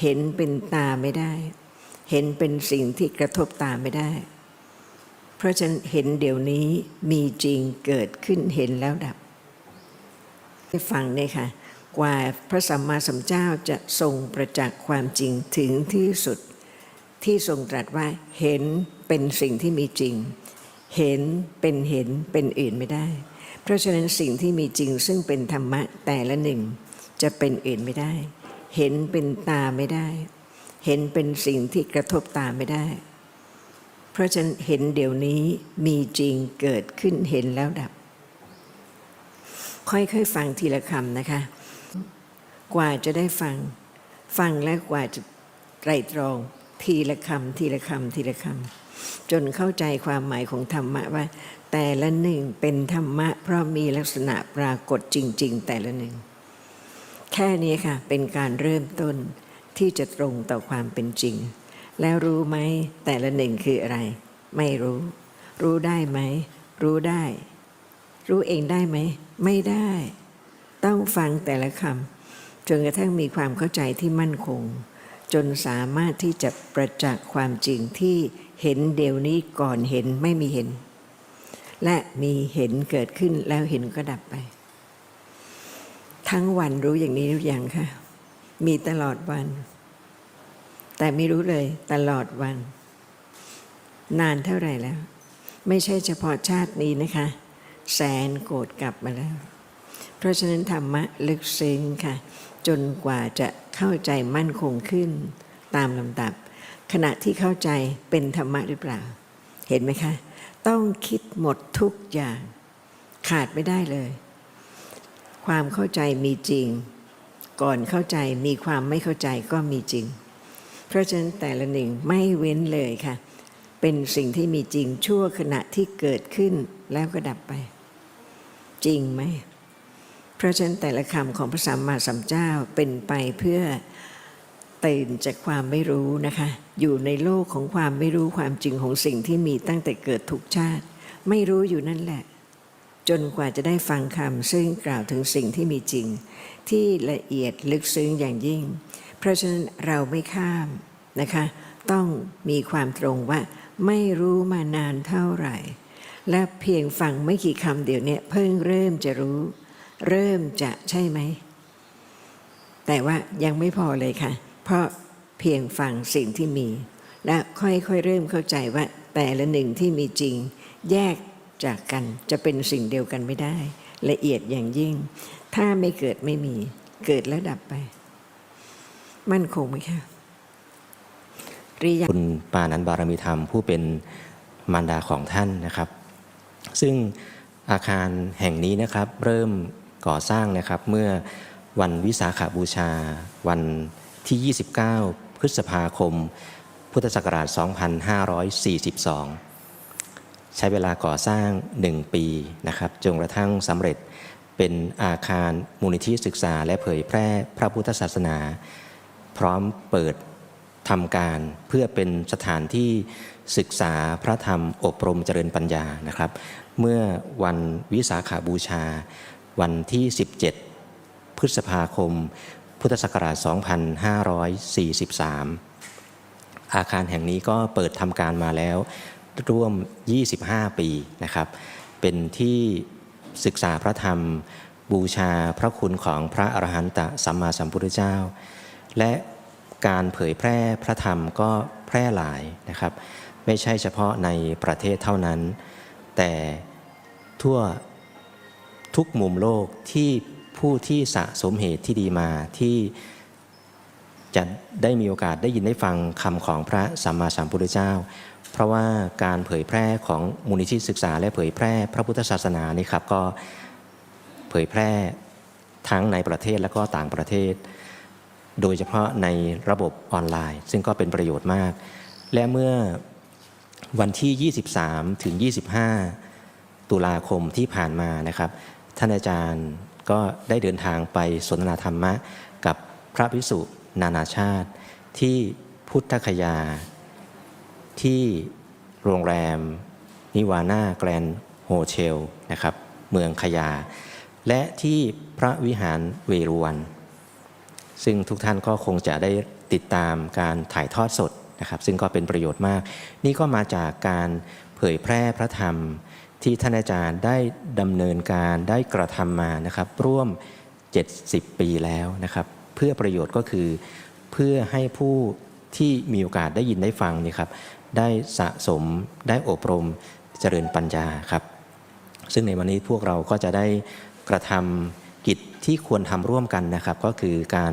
เห็นเป็นตาไม่ได้ เห็นเป็นสิ่งที่กระทบตาไม่ได้ เพราะฉะนั้นเห็นเดี๋ยวนี้มีจริงเกิดขึ้นเห็นแล้วดับให้ฟังเนี่ยค่ะ กว่าพระสัมมาสัมพุทธเจ้าจะทรงประจักษ์ความจริงถึงที่สุด ที่ทรงตรัสว่าเห็นเป็นสิ่งที่มีจริง เห็นเป็นเห็นเป็นอื่นไม่ได้ เพราะฉะนั้นสิ่งที่มีจริงซึ่งเป็นธรรมะแต่ละหนึ่งจะเป็นอื่นไม่ได้ เห็นเป็นตาไม่ได้ เห็นเป็นสิ่งที่กระทบตาไม่ได้ เพราะฉะนั้นเห็นเดี๋ยวนี้มีจริงเกิดขึ้นเห็นแล้วดับ ค่อยๆฟังทีละคำนะคะ กว่าจะได้ฟัง ฟังและกว่าจะไตรตรองทีละคำทีละคำทีละคำจนเข้าใจความหมายของธรรมะว่า แต่ละหนึ่งเป็นธรรมะ เพราะมีลักษณะปรากฏจริง ๆ แต่ละหนึ่ง แค่นี้ค่ะ เป็นการเริ่มต้นที่จะตรงต่อความเป็นจริง แล้วรู้ไหมแต่ละหนึ่งคืออะไร ไม่รู้ รู้ได้ไหม รู้ได้ รู้เองได้ไหม ไม่ได้ ต้องฟังแต่ละคำจนกระทั่งมีความเข้าใจที่มั่นคง จนสามารถที่จะประจักษ์ความจริงที่เห็นเดี๋ยวนี้ก่อนเห็นไม่มีเห็น และมีเห็นเกิดขึ้นแล้วเห็นก็ดับไป ทั้งวันรู้อย่างนี้หรือยังคะมีตลอดวัน แต่ไม่รู้เลยตลอดวัน นานเท่าไหร่แล้ว ไม่ใช่เฉพาะชาตินี้นะคะ แสนโกรธกลับมาแล้ว เพราะฉะนั้นธรรมะลึกซึ้งค่ะ จนกว่าจะเข้าใจมั่นคงขึ้น ตามลำดับ ขณะที่เข้าใจเป็นธรรมะหรือเปล่า เห็นไหมคะ ต้องคิดหมดทุกอย่าง ขาดไม่ได้เลย ความเข้าใจมีจริง ก่อนเข้าใจมีความไม่เข้าใจก็มีจริง เพราะฉะนั้นแต่ละหนึ่งไม่เว้นเลยค่ะ เป็นสิ่งที่มีจริงชั่วขณะที่เกิดขึ้นแล้วก็ดับไป จริงไหมเพราะฉะนั้นแต่ละคำของพระสัมมาสัมพุทธเจ้าเป็นไปเพื่อตื่นจากความไม่รู้นะคะ อยู่ในโลกของความไม่รู้ความจริงของสิ่งที่มีตั้งแต่เกิดทุกชาติ ไม่รู้อยู่นั่นแหละ จนกว่าจะได้ฟังคำซึ่งกล่าวถึงสิ่งที่มีจริง ที่ละเอียดลึกซึ้งอย่างยิ่ง เพราะฉะนั้นเราไม่ข้ามนะคะ ต้องมีความตรงว่าไม่รู้มานานเท่าไหร่ และเพียงฟังไม่กี่คำเดี๋ยวนี้เพิ่งเริ่มจะรู้ เริ่มจะใช่ไหม แต่ว่ายังไม่พอเลยค่ะ เพราะเพียงฟังสิ่งที่มี และค่อยๆเริ่มเข้าใจว่าแต่ละหนึ่งที่มีจริง แยก จากกันจะเป็นสิ่งเดียวกันไม่ได้ ละเอียดอย่างยิ่ง ถ้าไม่เกิดไม่มี เกิดแล้วดับไป มั่นคงไหมคะรือยังคุณปานันบารมีธรรมผู้เป็นมารดาของท่านนะครับ ซึ่งอาคารแห่งนี้นะครับเริ่มก่อสร้างนะครับเมื่อวันวิสาขาบูชา วันที่ 29 พฤษภาคม พุทธศักราช 2542 ใช้เวลาก่อสร้าง 1 ปีนะครับจนกระทั่งสำเร็จเป็นอาคารมูลนิธิศึกษา และเผยแพร่พระพุทธศาสนา พร้อมเปิดทำการเพื่อเป็นสถานที่ศึกษาพระธรรมอบรมเจริญปัญญานะครับ เมื่อวันวิสาขาบูชา วันที่ 17 พฤษภาคม พุทธศักราช 2543 อาคารแห่งนี้ก็เปิดทำการมาแล้ว ร่วม 25 ปีนะครับ เป็นที่ศึกษาพระธรรม บูชาพระคุณของพระอรหันตสัมมาสัมพุทธเจ้า และการเผยแพร่พระธรรมก็แพร่หลายนะครับ ไม่ใช่เฉพาะในประเทศเท่านั้น แต่ทั่วทุกมุมโลกที่ผู้ที่สะสมเหตุที่ดีมาที่จะได้มีโอกาสได้ยินได้ฟังคำของพระสัมมาสัมพุทธเจ้า เพราะว่าการเผยแพร่ของมูลนิธิศึกษา และเผยแพร่พระพุทธศาสนานี่ครับก็เผยแพร่ทั้งในประเทศและก็ต่างประเทศ โดยเฉพาะในระบบออนไลน์ ซึ่งก็เป็นประโยชน์มาก และเมื่อวันที่ 23 ถึง 25 ตุลาคมที่ผ่านมานะครับ ท่านอาจารย์ก็ได้เดินทางไปสนทนาธรรมะ กับพระภิกษุนานาชาติที่พุทธคยา ที่โรงแรมนิวาน่าแกรนด์โฮเทลนะครับเมืองขยา และที่พระวิหารเวรุวัน ซึ่งทุกท่านก็คงจะได้ติดตามการถ่ายทอดสดนะครับ ซึ่งก็เป็นประโยชน์มาก นี่ก็มาจากการเผยแพร่พระธรรมที่ท่านอาจารย์ได้ดำเนินการได้กระทำมานะครับ ร่วม 70 ปีแล้วนะครับ เพื่อประโยชน์ก็คือเพื่อให้ผู้ที่มีโอกาสได้ยินได้ฟังนี่ครับ ได้สะสมได้อบรมเจริญปัญญาครับ ซึ่งในวันนี้พวกเราก็จะได้กระทำกิจที่ควรทำร่วมกันนะครับ ก็คือการ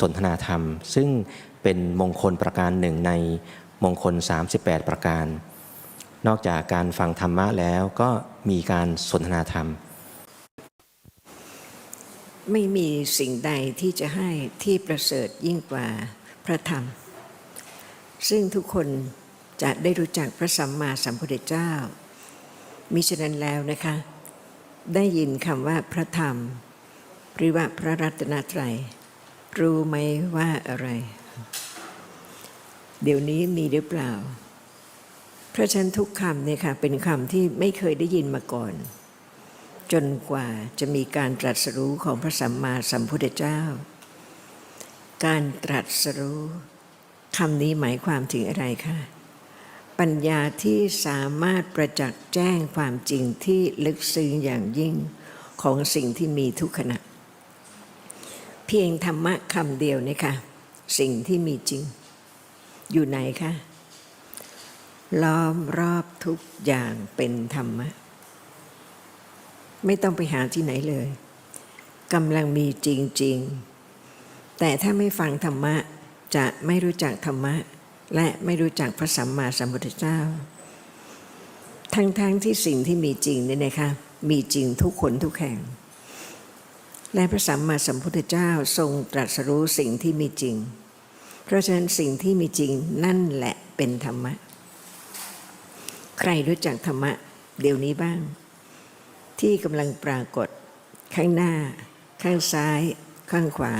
สนทนาธรรม ซึ่งเป็นมงคลประการหนึ่งในมงคล 38 ประการ นอกจากการฟังธรรมะแล้วก็มีการสนทนาธรรม ไม่มีสิ่งใดที่จะให้ที่ประเสริฐยิ่งกว่าพระธรรม ซึ่งทุกคน จะได้รู้จักพระสัมมาสัมพุทธเจ้า มิฉะนั้นแล้วนะคะ ได้ยินคำว่าพระธรรมหรือว่าพระรัตนตรัย รู้ไหมว่าอะไร เดี๋ยวนี้มีหรือเปล่า เพราะฉะนั้นทุกคำเนี่ยค่ะเป็นคำที่ไม่เคยได้ยินมาก่อน จนกว่าจะมีการตรัสรู้ของพระสัมมาสัมพุทธเจ้า การตรัสรู้คำนี้หมายความถึงอะไรคะ ปัญญาที่สามารถประจักษ์แจ้งความจริงที่ลึกซึ้งอย่างยิ่งของสิ่งที่มีทุกขณะ เพียงธรรมะคำเดียวนี่ค่ะ สิ่งที่มีจริง อยู่ไหนคะล้อมรอบทุกอย่างเป็นธรรมะ ไม่ต้องไปหาที่ไหนเลยกำลังมีจริง ๆ แต่ถ้าไม่ฟังธรรมะจะไม่รู้จักธรรมะ และไม่รู้จักพระสัมมาสัมพุทธเจ้า ทั้งๆทที่สิ่งที่มีจริงเนี่ยนะคะมีจริงทุกคนทุกแห่ง และพระสัมมาสัมพุทธเจ้าทรงตรัสรู้สิ่งที่มีจริง เพราะฉะนั้นสิ่งที่มีจริงนั่นแหละเป็นธรรมะ ใครรู้จักธรรมะ เดี๋ยวนี้บ้าง ที่กำลังปรากฏ ข้างหน้า ข้างซ้าย ข้างขวา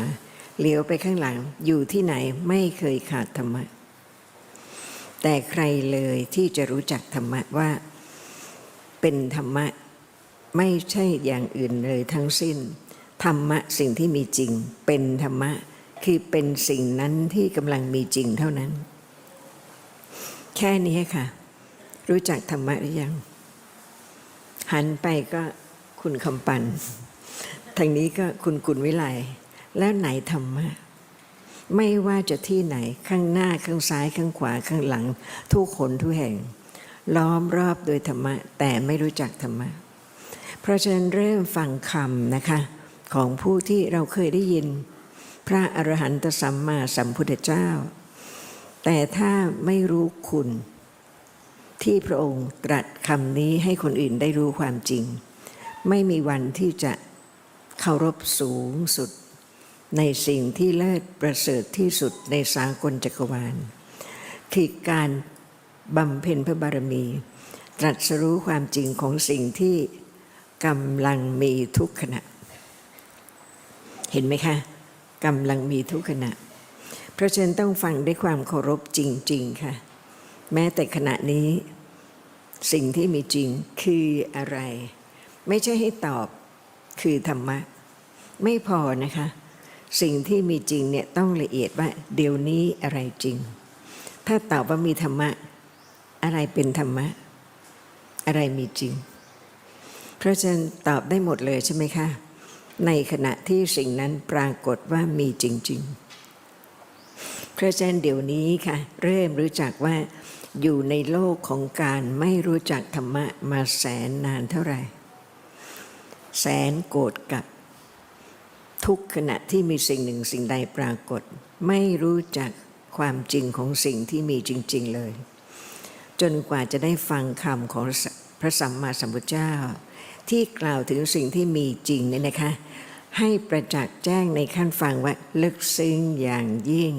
เหลียวไปข้างหลังอยู่ที่ไหนไม่เคยขาดธรรมะ แต่ใครเลยที่จะรู้จักธรรมะว่า เป็นธรรมะไม่ใช่อย่างอื่นเลยทั้งสิ้น ธรรมะสิ่งที่มีจริง เป็นธรรมะคือเป็นสิ่งนั้นที่กำลังมีจริงเท่านั้น แค่นี้ค่ะ รู้จักธรรมะหรือยัง หันไปก็คุณคำปันทางนี้ก็คุณกุลวิไลแล้วไหนธรรมะ ไม่ว่าจะที่ไหนข้างหน้าข้างซ้ายข้างขวาข้างหลัง ทุกคนทุกแห่ง ล้อมรอบโดยธรรมะ แต่ไม่รู้จักธรรมะ เพราะฉะนั้นเริ่มฟังคำนะคะ ของผู้ที่เราเคยได้ยิน พระอรหันตสัมมาสัมพุทธเจ้า แต่ถ้าไม่รู้คุณ ที่พระองค์ตรัสคำนี้ให้คนอื่นได้รู้ความจริง ไม่มีวันที่จะเคารพสูงสุด ในสิ่งที่เลิศประเสริฐที่สุดในสากลจักรวาล คือการบำเพ็ญพระบารมี ตรัสรู้ความจริงของสิ่งที่กำลังมีทุกขณะ เห็นไหมคะกำลังมีทุกขณะ เพราะฉะนั้นต้องฟังด้วยความเคารพจริง ๆ ค่ะ แม้แต่ขณะนี้สิ่งที่มีจริงคืออะไร ไม่ใช่ให้ตอบคือธรรมะ ไม่พอนะคะ สิ่งที่มีจริงเนี่ยต้องละเอียดว่าเดี๋ยวนี้อะไรจริง ถ้าตอบว่ามีธรรมะ อะไรเป็นธรรมะ อะไรมีจริง เพราะฉะนั้นตอบได้หมดเลยใช่ไหมคะ ในขณะที่สิ่งนั้นปรากฏว่ามีจริง ๆ เพราะฉะนั้นเดี๋ยวนี้ค่ะ เริ่มรู้จักว่าอยู่ในโลกของการไม่รู้จักธรรมะมาแสนนานเท่าไหร่ แสนโกรธกับ ทุกขณะที่มีสิ่งหนึ่งสิ่งใดปรากฏ ไม่รู้จักความจริงของสิ่งที่มีจริง ๆเลย จนกว่าจะได้ฟังคำของพระสัมมาสัมพุทธเจ้า ที่กล่าวถึงสิ่งที่มีจริงเนี่ยนะคะ ให้ประจักษ์แจ้งในขั้นฟังว่าลึกซึ้งอย่างยิ่ง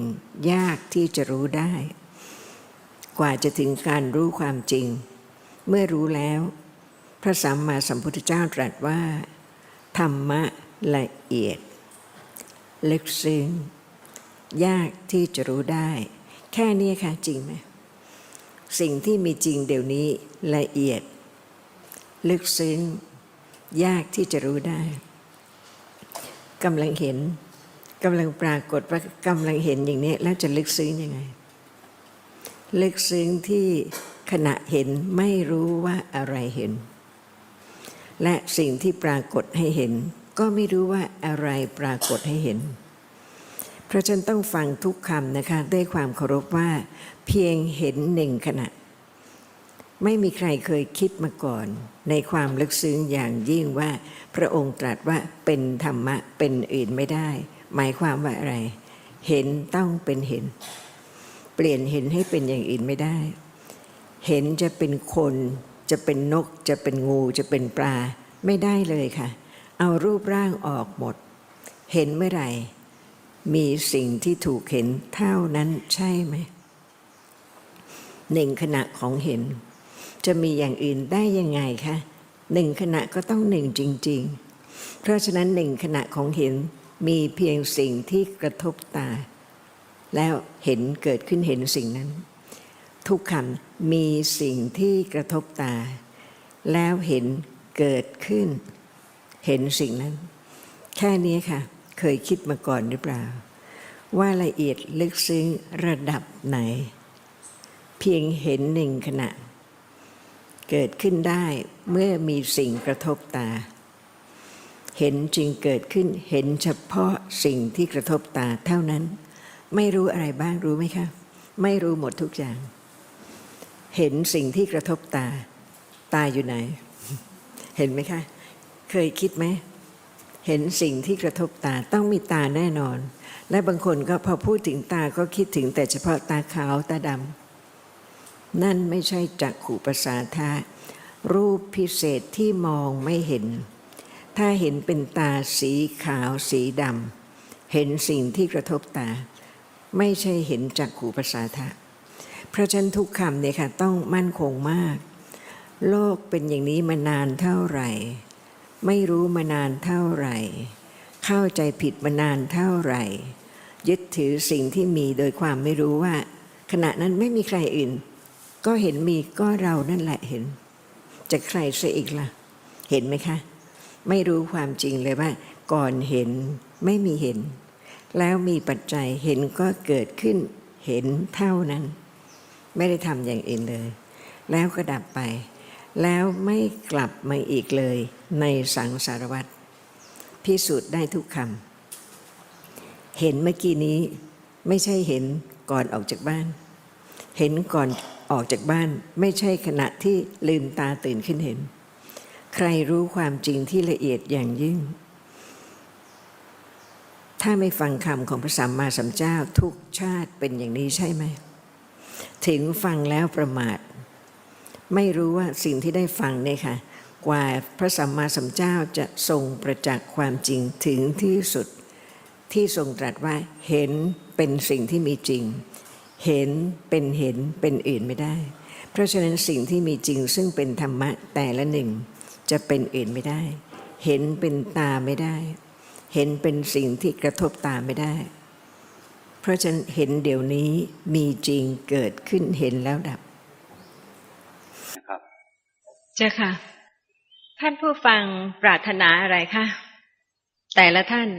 ยากที่จะรู้ได้ กว่าจะถึงการรู้ความจริง เมื่อรู้แล้ว พระสัมมาสัมพุทธเจ้าตรัสว่า ธรรมะละเอียด ลึกซึ้งยากที่จะรู้ได้ แค่นี้ค่ะจริงไหมสิ่งที่มีจริงเดี๋ยวนี้ละเอียด ลึกซึ้งยากที่จะรู้ได้กำลังเห็นกำลังปรากฏว่ากำลังเห็นอย่างนี้แล้วจะลึกซึ้งยังไง ลึกซึ้งที่ขณะเห็นไม่รู้ว่าอะไรเห็น และสิ่งที่ปรากฏให้เห็น ก็ไม่รู้ว่าอะไรปรากฏให้เห็น เพราะฉันต้องฟังทุกคำนะคะ ด้วยความเคารพว่า เพียงเห็นหนึ่งขณะ ไม่มีใครเคยคิดมาก่อน ในความลึกซึ้งอย่างยิ่งว่า พระองค์ตรัสว่าเป็นธรรมะเป็นอื่นไม่ได้ หมายความว่าอะไร เห็นต้องเป็นเห็น เปลี่ยนเห็นให้เป็นอย่างอื่นไม่ได้ เห็นจะเป็นคน จะเป็นนก จะเป็นงู จะเป็นปลาไม่ได้เลยค่ะ เอารูปร่างออกหมด เห็นเมื่อไหร่ มีสิ่งที่ถูกเห็นเท่านั้นใช่ไหมหนึ่งขณะของเห็น จะมีอย่างอื่นได้ยังไงคะหนึ่งขณะก็ต้องหนึ่งจริง ๆ เพราะฉะนั้นหนึ่งขณะของเห็นมีเพียงสิ่งที่กระทบตา แล้วเห็นเกิดขึ้นเห็นสิ่งนั้น ทุกคำมีสิ่งที่กระทบตา แล้วเห็นเกิดขึ้น เห็นสิ่งนั้น แค่นี้ค่ะ เคยคิดมาก่อนหรือเปล่า ว่าละเอียดลึกซึ้งระดับไหน เพียงเห็นหนึ่งขณะ เกิดขึ้นได้เมื่อมีสิ่งกระทบตา เห็นจริงเกิดขึ้นเห็นเฉพาะสิ่งที่กระทบตาเท่านั้น ไม่รู้อะไรบ้างรู้ไหมคะ ไม่รู้หมดทุกอย่าง เห็นสิ่งที่กระทบตา ตาอยู่ไหน เห็นไหมคะ เคยคิดไหม เห็นสิ่งที่กระทบตาต้องมีตาแน่นอน และบางคนก็พอพูดถึงตาก็คิดถึงแต่เฉพาะตาขาวตาดำนั่นไม่ใช่จักขุประสาทะรูปพิเศษที่มองไม่เห็น ถ้าเห็นเป็นตาสีขาวสีดำเห็นสิ่งที่กระทบตา ไม่ใช่เห็นจักขุประสาทะเพราะฉะนั้นทุกคำเนี่ยค่ะต้องมั่นคงมาก โลกเป็นอย่างนี้มานานเท่าไหร่ ไม่รู้มานานเท่าไหร่ เข้าใจผิดมานานเท่าไหร่ ยึดถือสิ่งที่มีโดยความไม่รู้ว่า ขณะนั้นไม่มีใครอื่น ก็เห็นมีก็เรานั่นแหละเห็น จะใครซะอีกล่ะ เห็นไหมคะ ไม่รู้ความจริงเลยว่า ก่อนเห็นไม่มีเห็น แล้วมีปัจจัยเห็นก็เกิดขึ้น เห็นเท่านั้น ไม่ได้ทำอย่างอื่นเลย แล้วก็ดับไป แล้วไม่กลับมาอีกเลยในสังสารวัตรพิสูจน์ได้ทุกคำเห็นเมื่อกี้นี้ไม่ใช่เห็นก่อนออกจากบ้าน เห็นก่อนออกจากบ้านไม่ใช่ขณะที่ลืมตาตื่นขึ้นเห็น ใครรู้ความจริงที่ละเอียดอย่างยิ่ง ถ้าไม่ฟังคำของพระสัมมาสัมพุทธเจ้าทุกชาติเป็นอย่างนี้ใช่ไหม ถึงฟังแล้วประมาท ไม่รู้ว่าสิ่งที่ได้ฟังเนี่ยค่ะ กว่าพระสัมมาสัมพุทธเจ้าจะทรงประจักษ์ความจริงถึงที่สุด ที่ทรงตรัสว่าเห็นเป็นสิ่งที่มีจริง เห็นเป็นเห็นเป็นอื่นไม่ได้ เพราะฉะนั้นสิ่งที่มีจริงซึ่งเป็นธรรมะแต่ละหนึ่ง จะเป็นอื่นไม่ได้ เห็นเป็นตาไม่ได้ เห็นเป็นสิ่งที่กระทบตาไม่ได้ เพราะฉะนั้นเห็นเดี๋ยวนี้มีจริงเกิดขึ้นเห็นแล้วดับ นะครับ เจ้าค่ะ ท่านผู้ฟังปรารถนาอะไรคะแต่ละท่าน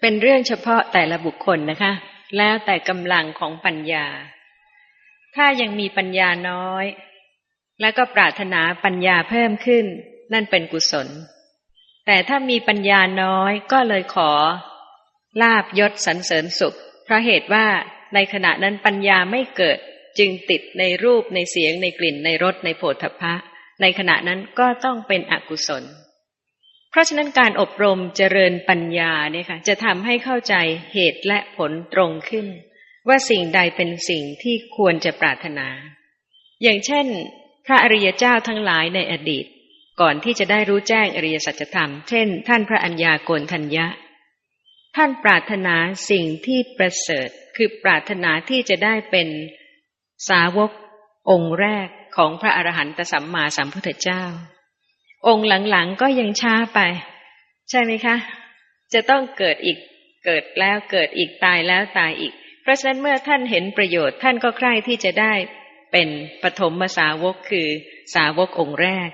เป็นเรื่องเฉพาะแต่ละบุคคลนะคะ แล้วแต่กำลังของปัญญา ถ้ายังมีปัญญาน้อย แล้วก็ปรารถนาปัญญาเพิ่มขึ้น นั่นเป็นกุศล แต่ถ้ามีปัญญาน้อยก็เลยขอ ลาบยศสรรเสริญสุข เพราะเหตุว่าในขณะนั้นปัญญาไม่เกิด จึงติดในรูปในเสียงในกลิ่นในรสในโผฏฐัพพะในขณะนั้นก็ต้องเป็นอกุศล เพราะฉะนั้นการอบรมเจริญปัญญาเนี่ยค่ะจะทำให้เข้าใจเหตุและผลตรงขึ้น ว่าสิ่งใดเป็นสิ่งที่ควรจะปรารถนา อย่างเช่น พระอริยเจ้าทั้งหลายในอดีต ก่อนที่จะได้รู้แจ้งอริยสัจธรรม เช่น ท่านพระัญญาโกณทัญญะ ท่านปรารถนาสิ่งที่ประเสริฐ คือปรารถนาที่จะได้เป็น สาวก องค์แรกของพระอรหันตสัมมาสัมพุทธเจ้า องค์หลังๆก็ยังช้าไป ใช่ไหมคะ จะต้องเกิดอีกเกิดแล้วเกิดอีกตายแล้วตายอีก เพราะฉะนั้นเมื่อท่านเห็นประโยชน์ท่านก็ใคร่ที่จะได้เป็นปฐมสาวกคือสาวกองค์แรก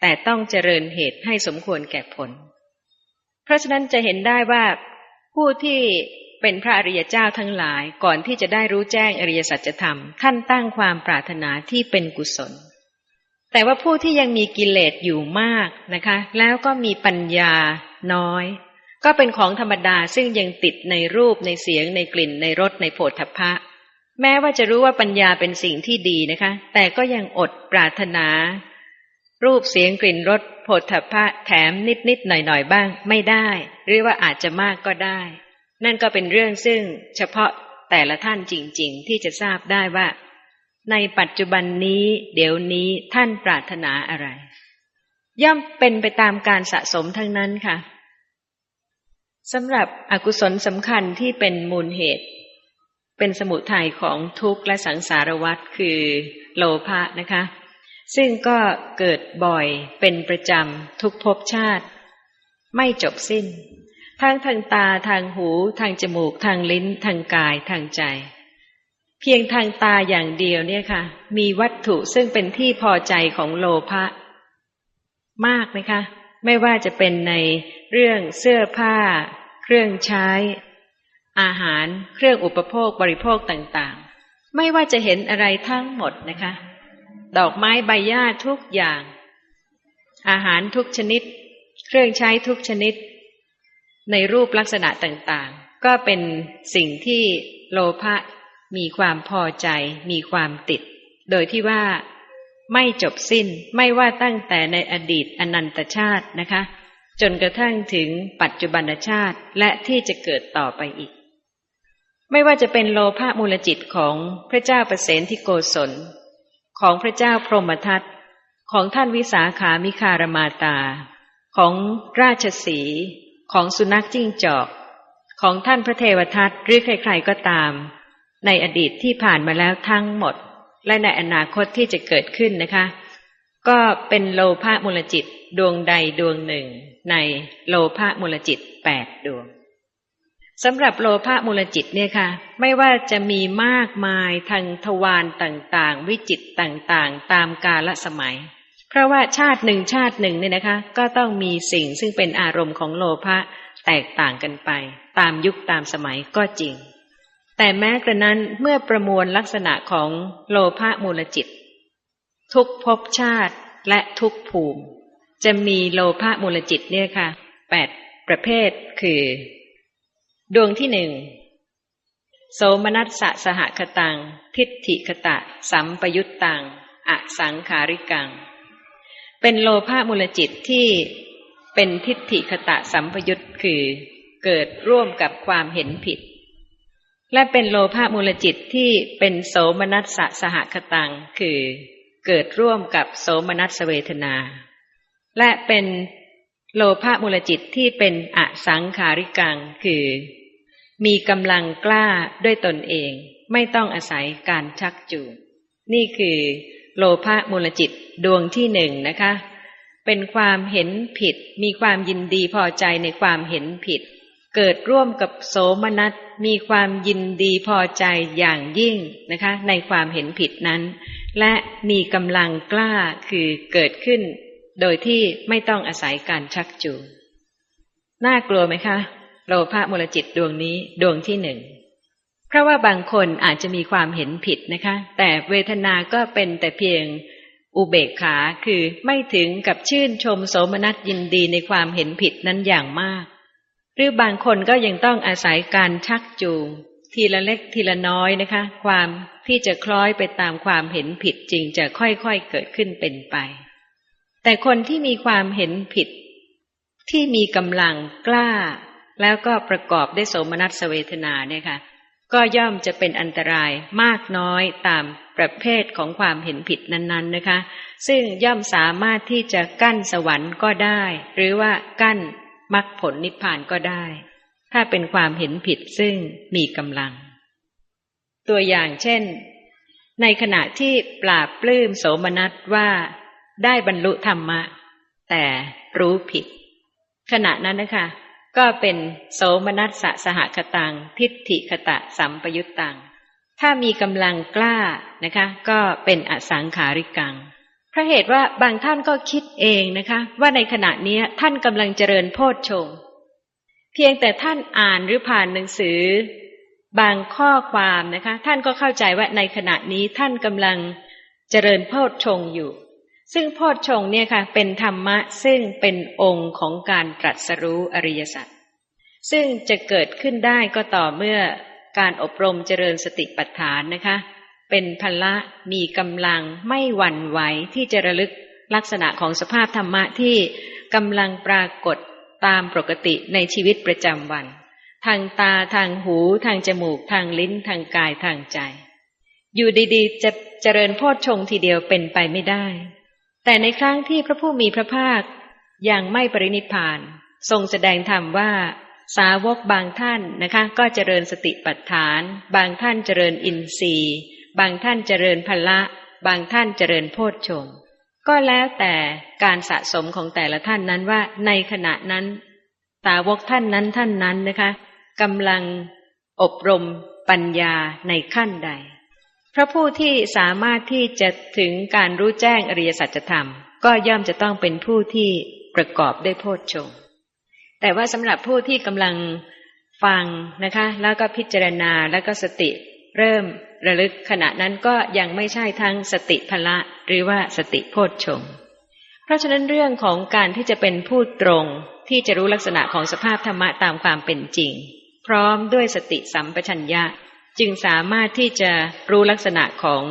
แต่ต้องเจริญเหตุให้สมควรแก่ผล เพราะฉะนั้นจะเห็นได้ว่าผู้ที่ เป็นพระอริยเจ้าทั้งหลายก่อนที่จะได้รู้แจ้งอริยสัจธรรมท่านตั้งความปรารถนาที่เป็นกุศล แต่ว่าผู้ที่ยังมีกิเลสอยู่มากนะคะ แล้วก็มีปัญญาน้อย ก็เป็นของธรรมดาซึ่งยังติดในรูปในเสียงในกลิ่นในรสในโผฏฐัพพะ แม้ว่าจะรู้ว่าปัญญาเป็นสิ่งที่ดีนะคะ แต่ก็ยังอดปรารถนา รูปเสียงกลิ่นรสโผฏฐัพพะแถมนิดนิดๆหน่อยหน่อยๆบ้างไม่ได้ หรือว่าอาจจะมากก็ได้ นั่นก็เป็นเรื่องซึ่งเฉพาะแต่ละท่านจริง ๆ ที่จะทราบได้ว่า ในปัจจุบันนี้ เดี๋ยวนี้ท่านปรารถนาอะไร ย่อมเป็นไปตามการสะสมทั้งนั้นค่ะสำหรับอกุศลสำคัญที่เป็นมูลเหตุ เป็นสมุทัยของทุกข์และสังสารวัฏคือโลภะนะคะ ซึ่งก็เกิดบ่อยเป็นประจำทุกภพชาติ ไม่จบสิ้น ทั้งทางตาทางหู ทางจมูก ทางลิ้น ทางกายทางใจ เพียงทางตาอย่างเดียวเนี่ยค่ะ มีวัตถุซึ่งเป็นที่พอใจของโลภะมากไหมคะ ไม่ว่าจะเป็นในเรื่องเสื้อผ้า เครื่องใช้ อาหารเครื่องอุปโภคบริโภคต่างๆ ไม่ว่าจะเห็นอะไรทั้งหมดนะคะ ดอกไม้ใบหญ้าทุกอย่าง อาหารทุกชนิด เครื่องใช้ทุกชนิด ในรูปลักษณะต่างๆ ก็เป็นสิ่งที่โลภะมีความพอใจ มีความติด โดยที่ว่าไม่จบสิ้นไม่ว่าตั้งแต่ในอดีตอนันตชาตินะคะ จนกระทั่งถึงปัจจุบันชาติและที่จะเกิดต่อไปอีก ไม่ว่าจะเป็นโลภะมูลจิตของพระเจ้าประเสนที่โกศล ของพระเจ้าพรหมทัตของท่านวิสาขามิคารมาตา ของราชสี ของสุนัขจิ้งจอก ของท่านพระเทวทัตหรือใครๆก็ตาม ในอดีตที่ผ่านมาแล้วทั้งหมด และในอนาคตที่จะเกิดขึ้นนะคะ ก็เป็นโลภะมูลจิตดวงใดดวงหนึ่ง ในโลภะมูลจิตแปดดวงสำหรับโลภะมูลจิตเนี่ยค่ะ ไม่ว่าจะมีมากมายทางทวารต่างๆ วิจิตต่างๆ ตามกาลสมัย ราะว่าชาติหนึ่งชาติหนึ่งเนี่ยนะคะ ก็ต้องมีสิ่งซึ่งเป็นอารมณ์ของโลภะแตกต่างกันไป ตามยุคตามสมัยก็จริง แต่แม้กระนั้นเมื่อประมวลลักษณะของโลภะมูลจิต ทุกภพชาติและทุกภูมิ จะมีโลภะมูลจิตเนี่ยค่ะแปดประเภทคือ ดวงที่หนึ่งโสมนัสสะสหคตัง ทิฏฐิคตะ สัมปยุตตังอสังขาริกัง เป็นโลภะมูลจิตที่เป็นทิฏฐิคตะสัมปยุตคือเกิดร่วมกับความเห็นผิด และเป็นโลภะมูลจิตที่เป็นโสมนัสสะสหคตังคือเกิดร่วมกับโสมนัสเวทนา และเป็นโลภะมูลจิตที่เป็นอสังขาริกังคือ มีกำลังกล้าด้วยตนเอง ไม่ต้องอาศัยการชักจูงนี่คือ โลภะมูลจิตดวงที่หนึ่งนะคะ เป็นความเห็นผิด มีความยินดีพอใจในความเห็นผิด เกิดร่วมกับโสมนัสมีความยินดีพอใจอย่างยิ่งนะคะ ในความเห็นผิดนั้น และมีกำลังกล้าคือเกิดขึ้น โดยที่ไม่ต้องอาศัยการชักจูงน่ากลัวไหมคะ โลภะมูลจิตดวงนี้ดวงที่หนึ่ง เพราะว่าบางคนอาจจะมีความเห็นผิดนะคะ แต่เวทนาก็เป็นแต่เพียงอุเบกขาคือไม่ถึงกับชื่นชมโสมนัสยินดีในความเห็นผิดนั้นอย่างมาก หรือบางคนก็ยังต้องอาศัยการชักจูง ทีละเล็กทีละน้อยนะคะ ความที่จะคล้อยไปตามความเห็นผิดจริงจะค่อยๆเกิดขึ้นเป็นไป แต่คนที่มีความเห็นผิด ที่มีกำลังกล้า แล้วก็ประกอบด้วยโสมนัสเวทนาเนี่ยค่ะ ก็ย่อมจะเป็นอันตรายมากน้อยตามประเภทของความเห็นผิดนั้นๆนะคะ ซึ่งย่อมสามารถที่จะกั้นสวรรค์ก็ได้ หรือว่ากั้นมรรคผลนิพพานก็ได้ ถ้าเป็นความเห็นผิดซึ่งมีกำลัง ตัวอย่างเช่น ในขณะที่ปราบปลื้มโสมนัสว่าได้บรรลุธรรมะ แต่รู้ผิด ขณะนั้นนะคะ ก็เป็นโสมนัสสะสหคตัง ทิฏฐิคตะสัมปยุตตัง ถ้ามีกำลังกล้านะคะ ก็เป็นอสังขาริกังเพราะเหตุว่าบางท่านก็คิดเองนะคะ ว่าในขณะนี้ท่านกำลังเจริญโพชฌงเพียงแต่ท่านอ่านหรือผ่านหนังสือ บางข้อความนะคะ ท่านก็เข้าใจว่าในขณะนี้ท่านกำลังเจริญโพชฌงอยู่ ซึ่งโพชฌงเนี่ยค่ะเป็นธรรมะซึ่งเป็นองค์ของการตรัสรู้อริยสัจซึ่งจะเกิดขึ้นได้ก็ต่อเมื่อการอบรมเจริญสติปัฏฐานนะคะ เป็นพละมีกำลังไม่หวั่นไหวที่จะระลึกลักษณะของสภาพธรรมะที่กำลังปรากฏตามปกติในชีวิตประจำวัน ทางตาทางหูทางจมูกทางลิ้นทางกายทางใจ อยู่ดีๆ จะเจริญโพชฌงทีเดียวเป็นไปไม่ได้ แต่ในครั้งที่พระผู้มีพระภาคยังไม่ปรินิพพาน ทรงแสดงธรรมว่า สาวกบางท่านนะคะ ก็เจริญสติปัฏฐาน บางท่านเจริญอินทรีย์ บางท่านเจริญพละ บางท่านเจริญโพชฌงค์ก็แล้วแต่การสะสมของแต่ละท่านนั้นว่าในขณะนั้น สาวกท่านนั้นท่านนั้นนะคะกำลังอบรมปัญญาในขั้นใด พระผู้ที่สามารถที่จะถึงการรู้แจ้งอริยสัจธรรม ก็ย่อมจะต้องเป็นผู้ที่ประกอบด้วยโพชฌงค์แต่ว่าสำหรับผู้ที่กำลังฟังนะคะ แล้วก็พิจารณาแล้วก็สติเริ่มระลึกขณะนั้นก็ยังไม่ใช่ทั้งสติพละหรือว่าสติโพชฌงค์เพราะฉะนั้นเรื่องของการที่จะเป็นผู้ตรงที่จะรู้ลักษณะของสภาพธรรมะตามความเป็นจริง พร้อมด้วยสติสัมปชัญญะ จึงสามารถที่จะรู้ลักษณะของ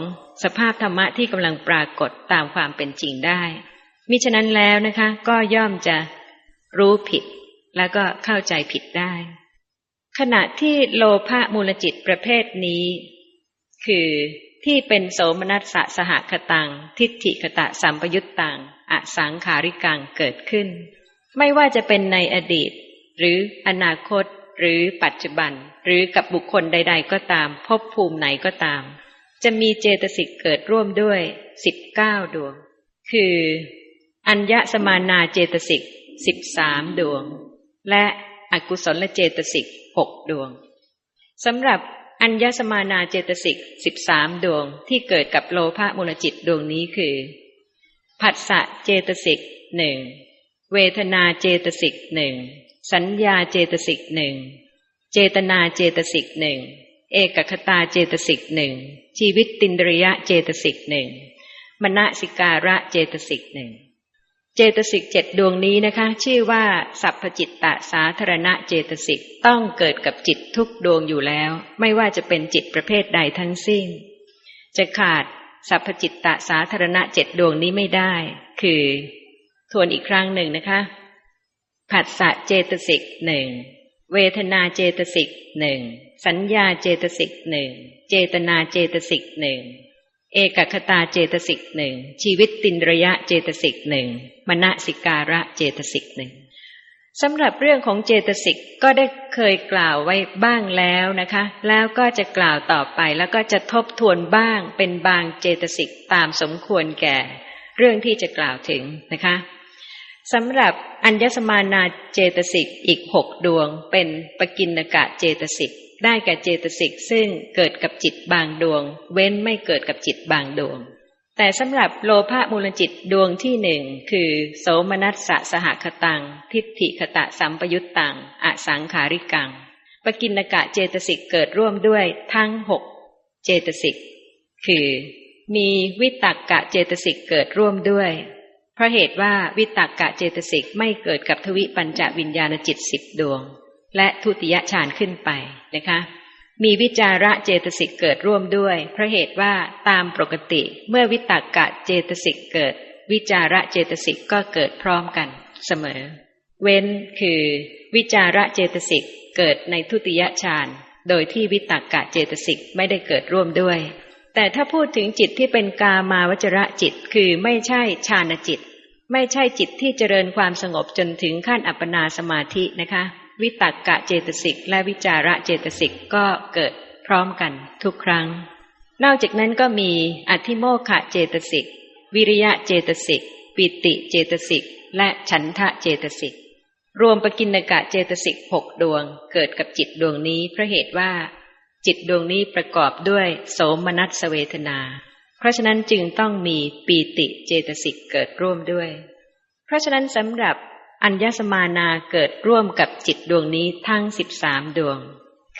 สภาพธรรมะที่กำลังปรากฏตามความเป็นจริงได้มิฉะนั้นแล้วนะคะ ก็ย่อมจะรู้ผิด แล้วก็เข้าใจผิดได้ ขณะที่โลภะมูลจิตประเภทนี้ คือที่เป็นโสมนัสสะสหคตัง ทิฏฐิคตะสัมปยุตตังอสังขาริกังเกิดขึ้น ไม่ว่าจะเป็นในอดีต หรืออนาคต หรือปัจจุบัน หรือกับบุคคลใด ๆ ก็ตามภพภูมิไหนก็ตาม จะมีเจตสิกเกิดร่วมด้วยสิบเก้าดวง คือ อัญญสมานาเจตสิกสิบสามดวง และอกุศลเจตสิกหกดวงสำหรับอัญญสมานาเจตสิกสิบสามดวงที่เกิดกับโลภะมูลจิตดวงนี้คือ ผัสสะเจตสิกหนึ่งเวทนาเจตสิกหนึ่ง สัญญาเจตสิกหนึ่ง เจตนาเจตสิกหนึ่ง เอกคตาเจตสิกหนึ่ง ชีวิตตินดริยะเจตสิกหนึ่ง มณสิการะเจตสิกหนึ่ง เจตสิกเจ็ดดวงนี้นะคะ ชื่อว่า สัพพจิตตสาธารณะเจตสิกต้องเกิดกับจิตทุกดวงอยู่แล้ว ไม่ว่าจะเป็นจิตประเภทใดทั้งสิ้น จะขาดสัพพจิตตสาธารณะเจ็ดดวงนี้ไม่ได้ คือ ทวนอีกครั้งหนึ่งนะคะ ผัสสะเจตสิกหนึ่งเวทนาเจตสิกหนึ่งสัญญาเจตสิกหนึ่งเจตนาเจตสิกหนึ่งเอกคตาเจตสิกหนึ่งชีวิตตินระยะเจตสิกหนึ่งมณสิการะเจตสิกหนึ่งสำหรับเรื่องของเจตสิกก็ได้เคยกล่าวไว้บ้างแล้วนะคะ แล้วก็จะกล่าวต่อไปแล้วก็จะทบทวนบ้างเป็นบางเจตสิกตามสมควรแก่ เรื่องที่จะกล่าวถึงนะคะ สำหรับอัญญสมานาเจตสิกอีกหกดวง เป็นปกินกะเจตสิกได้แก่เจตสิกซึ่งเกิดกับจิตบางดวง เว้นไม่เกิดกับจิตบางดวง แต่สำหรับโลภะมูลจิตดวงที่หนึ่งคือ โสมนัสสะสหคตัง ทิฏฐิคตะสัมปยุตตังอสังขาริกัง ปกินกะเจตสิกเกิดร่วมด้วยทั้งหกเจตสิกคือ มีวิตักกะเจตสิกเกิดร่วมด้วย เพราะเหตุว่าวิตักกะเจตสิกไม่เกิดกับทวิปัญจวิญญาณจิตสิบดวง และทุติยฌานขึ้นไปนะคะ มีวิจาระเจตสิกเกิดร่วมด้วย เพราะเหตุว่าตามปกติเมื่อวิตากกะเจตสิกเกิด วิจาระเจตสิกก็เกิดพร้อมกันเสมอ เว้นคือวิจาระเจตสิกเกิดในทุติยฌานโดยที่วิตากกะเจตสิกไม่ได้เกิดร่วมด้วย แต่ถ้าพูดถึงจิตที่เป็นกามาวจระจิต คือไม่ใช่ฌานจิต ไม่ใช่จิตที่เจริญความสงบจนถึงขั้นอัปปนาสมาธินะคะ วิตากกะเจตสิก และวิจาระเจตสิกก็เกิดพร้อมกันทุกครั้ง นอกจากนั้นก็มีอธิโมขะเจตสิก วิริยะเจตสิก ปิติเจตสิก และฉันทะเจตสิก รวมปกินกะเจตสิกหกดวง เกิดกับจิตดวงนี้เพราะเหตุว่า จิตดวงนี้ประกอบด้วยโสมนัสเวทนา เพราะฉะนั้นจึงต้องมีปีติเจตสิกเกิดร่วมด้วย เพราะฉะนั้นสำหรับอัญญสมานาเกิดร่วมกับจิตดวงนี้ทั้งสิบสามดวง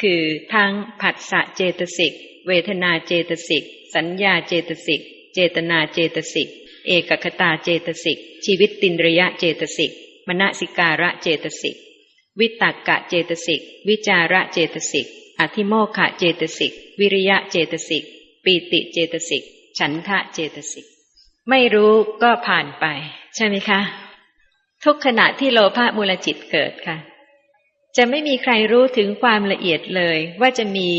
คือทั้งผัสสะเจตสิก เวทนาเจตสิก สัญญาเจตสิก เจตนาเจตสิก เอกคตาเจตสิก ชีวิตตินระยะเจตสิก มณสิการะเจตสิก วิตากกะเจตสิก วิจาระเจตสิก อธิโมขะเจตสิก วิริยะเจตสิก ปีติเจตสิก ฉันทะเจตสิก ไม่รู้ก็ผ่านไป ใช่ไหมคะ ทุกขณะที่โลภะมูลจิตเกิดค่ะ จะไม่มีใครรู้ถึงความละเอียดเลยว่าจะมี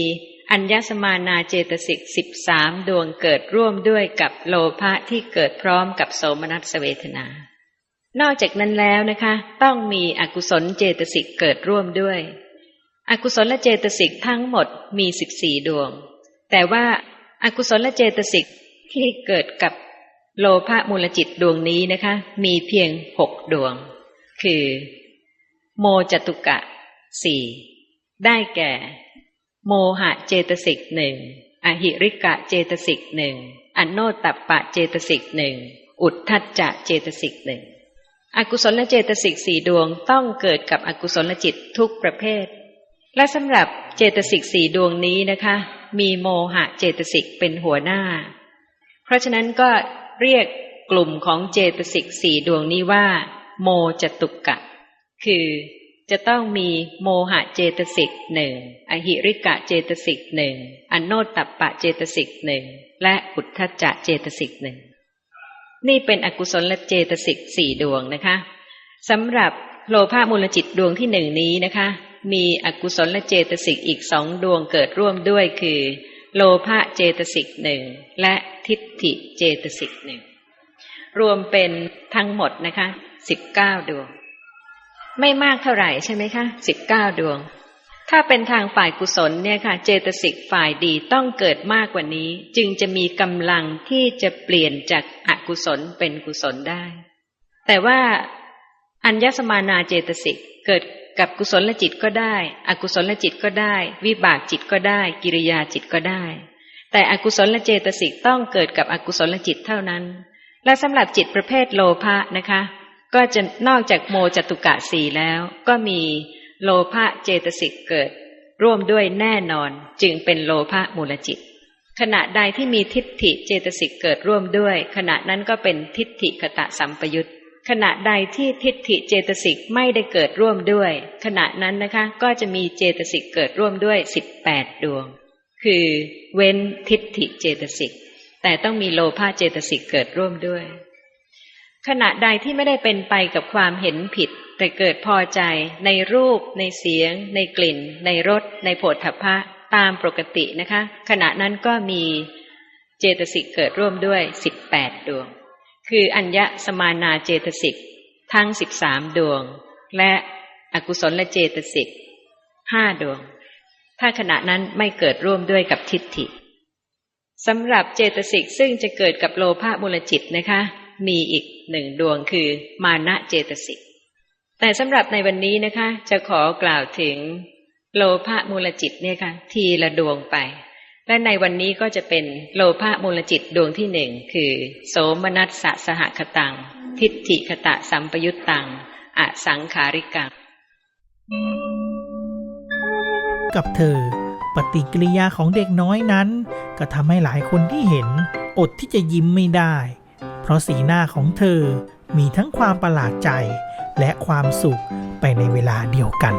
อัญญสมานาเจตสิกสิบสามดวงเกิดร่วมด้วยกับโลภะที่เกิดพร้อมกับโสมนัสเวทนา นอกจากนั้นแล้วนะคะ ต้องมีอกุศลเจตสิกเกิดร่วมด้วย อกุศลเจตสิกทั้งหมดมีสิบสี่ดวง แต่ว่าอากุศลเจตสิกที่เกิดกับโลภะมูลจิตดวงนี้นะคะ มีเพียงหกดวง คือ โมจตุกะสี่ได้แก่ โมหะเจตสิกหนึ่งอหิริกะเจตสิกหนึ่งอโนตัปปะเจตสิกหนึ่งอุทธัจจะเจตสิกหนึ่งอกุศลเจตสิกสี่ดวงต้องเกิดกับอกุศลจิตทุกประเภท และสำหรับเจตสิกสี่ดวงนี้นะคะ มีโมหะเจตสิกเป็นหัวหน้า เพราะฉะนั้นก็เรียกกลุ่มของเจตสิกสี่ดวงนี้ว่า โมจตุกะคือจะต้องมีโมหะเจตสิกหนึ่งอหิริกะเจตสิกหนึ่งอโนตตัปปะเจตสิกหนึ่งและอุทธจะเจตสิกหนึ่งนี่เป็นอกุศลและเจตสิกสี่ดวงนะคะสำหรับโลภะมูลจิตดวงที่หนึ่งนี้นะคะ มีอกุศลเจตสิกอีกสองดวงเกิดร่วมด้วยคือ โลภะเจตสิกหนึ่งและทิฏฐิเจตสิกหนึ่งรวมเป็นทั้งหมดนะคะสิบเก้าดวง ไม่มากเท่าไหร่ใช่ไหมคะสิบเก้าดวง ถ้าเป็นทางฝ่ายกุศลเนี่ยค่ะ เจตสิกฝ่ายดีต้องเกิดมากกว่านี้ จึงจะมีกำลังที่จะเปลี่ยนจากอกุศลเป็นกุศลได้ แต่ว่าอัญญสมานาเจตสิกเกิด กับกุศลจิตก็ได้ อกุศลจิตก็ได้ วิบากจิตก็ได้ กิริยาจิตก็ได้ แต่อกุศลเจตสิกต้องเกิดกับอกุศลจิตเท่านั้น และสำหรับจิตประเภทโลภะนะคะ ก็จะนอกจากโมจตุกะสีแล้ว ก็มีโลภะเจตสิกเกิด ร่วมด้วยแน่นอนจึงเป็นโลภะมูลจิต ขณะใดที่มีทิฏฐิเจตสิกเกิดร่วมด้วย ขณะนั้นก็เป็นทิฏฐิคตะสัมปยุต ขณะใดที่ทิฏฐิเจตสิกไม่ได้เกิดร่วมด้วย ขณะนั้นนะคะก็จะมีเจตสิกเกิดร่วมด้วยสิบแปดดวง คือเว้นทิฏฐิเจตสิก แต่ต้องมีโลภะเจตสิกเกิดร่วมด้วย ขณะใดที่ไม่ได้เป็นไปกับความเห็นผิด แต่เกิดพอใจ ในรูป ในเสียง ในกลิ่น ในรส ในโผฏฐัพพะตามปกตินะคะ ขณะนั้นก็มีเจตสิกเกิดร่วมด้วยสิบแปดดวง คืออัญญสมานาเจตสิกทั้งสิบสามดวง และอกุศลและเจตสิกห้าดวง ถ้าขณะนั้นไม่เกิดร่วมด้วยกับทิฏฐิสำหรับเจตสิกซึ่งจะเกิดกับโลภะมูลจิตนะคะ มีอีกหนึ่งดวงคือมานะเจตสิกแต่สำหรับในวันนี้นะคะ จะขอกล่าวถึงโลภะมูลจิตเนี่ยค่ะทีละดวงไป และในวันนี้ก็จะเป็นโลภะมูลจิตดวงที่หนึ่งคือ โสมนัสสะสหคตัง ทิฏฐิคตะสัมปยุตตังอสังขาริกัง กับเธอ ปฏิกิริยาของเด็กน้อยนั้น ก็ทำให้หลายคนที่เห็น อดที่จะยิ้มไม่ได้ เพราะสีหน้าของเธอมีทั้งความประหลาดใจ และความสุขไปในเวลาเดียวกัน